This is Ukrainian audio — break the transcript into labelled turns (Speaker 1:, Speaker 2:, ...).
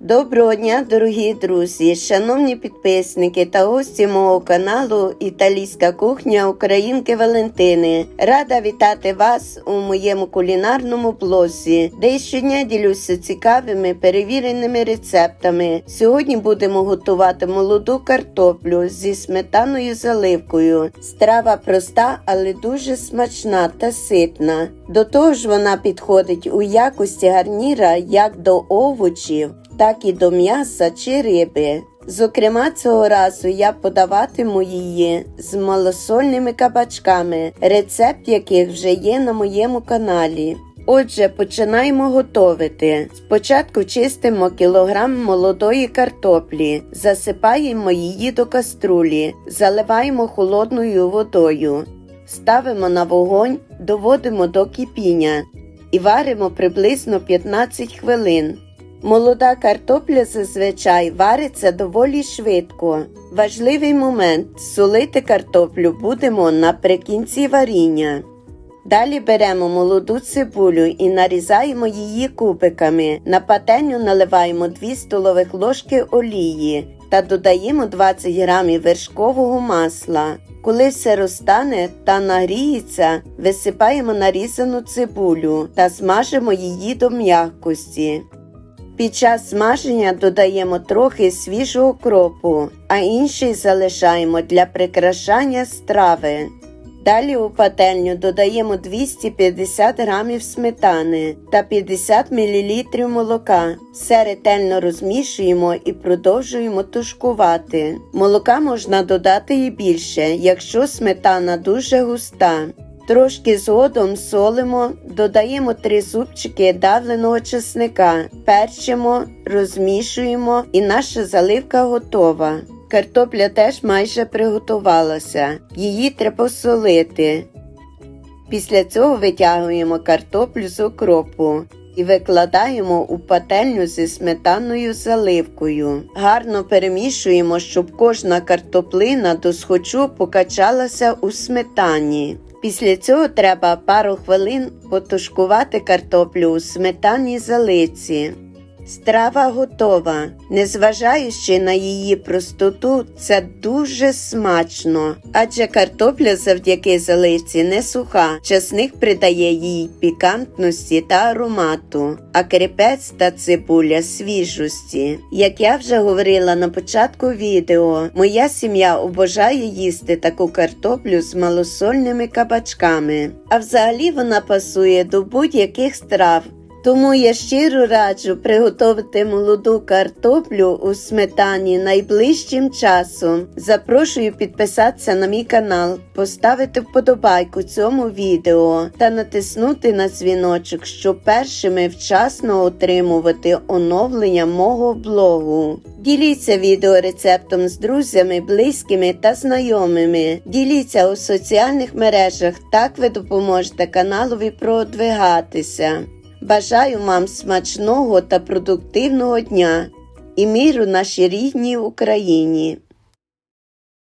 Speaker 1: Доброго дня, дорогі друзі, шановні підписники та гості мого каналу Італійська кухня Українки Валентини. Рада вітати вас у моєму кулінарному блозі, де щодня ділюся цікавими перевіреними рецептами. Сьогодні будемо готувати молоду картоплю зі сметаною заливкою. Страва проста, але дуже смачна та ситна. До того ж, вона підходить у якості гарніра як до овочів так і до м'яса чи риби. Зокрема, цього разу я подаватиму її з малосольними кабачками, рецепт яких вже є на моєму каналі. Отже, починаємо готувати. Спочатку чистимо кілограм молодої картоплі, засипаємо її до каструлі, заливаємо холодною водою, ставимо на вогонь, доводимо до кипіння і варимо приблизно 15 хвилин. Молода картопля зазвичай вариться доволі швидко. Важливий момент солити картоплю будемо наприкінці варіння. Далі беремо молоду цибулю і нарізаємо її кубиками. На пательню наливаємо 2 столових ложки олії та додаємо 20 грамів вершкового масла. Коли все розтане та нагріється, висипаємо нарізану цибулю та смажимо її до м'якості. Під час смаження додаємо трохи свіжого кропу, а інший залишаємо для прикрашання страви. Далі у пательню додаємо 250 г сметани та 50 мл молока. Все ретельно розмішуємо і продовжуємо тушкувати. Молока можна додати і більше, якщо сметана дуже густа. Трошки згодом солимо, додаємо 3 зубчики давленого чесника, перчимо, розмішуємо і наша заливка готова. Картопля теж майже приготувалася, її треба солити. Після цього витягуємо картоплю з окропу і викладаємо у пательню зі сметанною заливкою. Гарно перемішуємо, щоб кожна картоплина до схочу покачалася у сметані. Після цього треба пару хвилин потушкувати картоплю у сметані залиці. Страва готова. Незважаючи на її простоту, це дуже смачно, адже картопля завдяки заливці не суха, часник придає їй пікантності та аромату, а кріпець та цибуля свіжості. Як я вже говорила на початку відео, моя сім'я обожає їсти таку картоплю з малосольними кабачками, а взагалі вона пасує до будь-яких страв. Тому я щиро раджу приготувати молоду картоплю у сметані найближчим часом. Запрошую підписатися на мій канал, поставити вподобайку цьому відео та натиснути на дзвіночок, щоб першими вчасно отримувати оновлення мого блогу. Діліться відеорецептом з друзями, близькими та знайомими. Діліться у соціальних мережах, так ви допоможете каналові продвигатися. Бажаю вам смачного та продуктивного дня і міру нашій рідній Україні.